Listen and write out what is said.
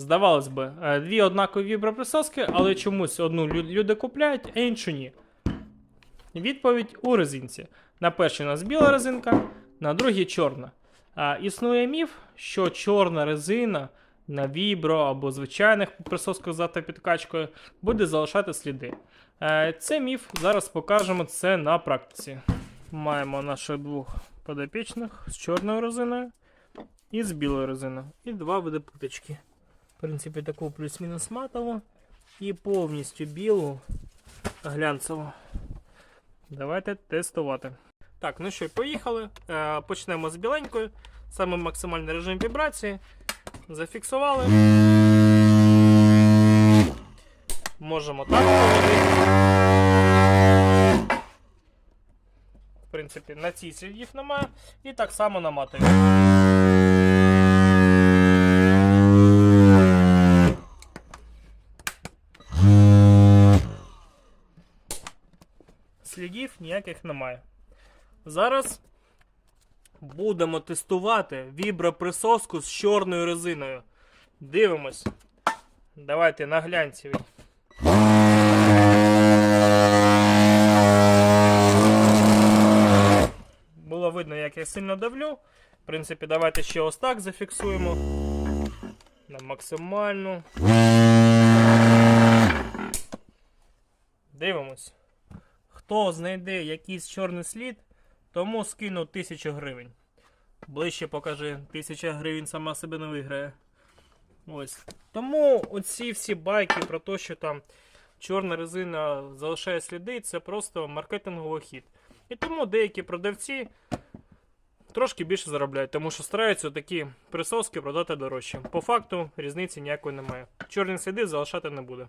Здавалось би, е, дві однакові віброприсоски, але чомусь одну люди купляють, а іншу ні. Відповідь у резинці. На першій у нас біла резинка, на другій чорна. А, існує міф, що чорна резина на вібро або звичайних присосках з автопідкачкою буде залишати сліди. Е, Це міф, зараз покажемо це на практиці. Маємо наших двох подопічних з чорною резиною і з білою резиною. І два види путочки. В принципі, таку плюс-мінус матову і повністю білу глянцеву. Давайте тестувати. Так, ну що, поїхали. Е, почнемо з біленької. Саме максимальний режим вібрації. Зафіксували. Можемо так. В принципі, на цій слідів немає. І так само на Слідів ніяких немає. Зараз будемо тестувати віброприсоску з чорною резиною. Дивимось. Давайте на глянцевій. Було видно, як я сильно давлю. В принципі, давайте ще ось так зафіксуємо. На максимальну. Дивимось. Хто знайде якийсь чорний слід, тому скину 1000 гривень. Ближче покажи, 1000 гривень сама себе не виграє. Ось. Тому оці всі байки про те, що там чорна резина залишає сліди, це просто маркетинговий хід. І тому деякі продавці трошки більше заробляють, тому що стараються такі присоски продати дорожче. По факту різниці ніякої немає. Чорні сліди залишати не буде.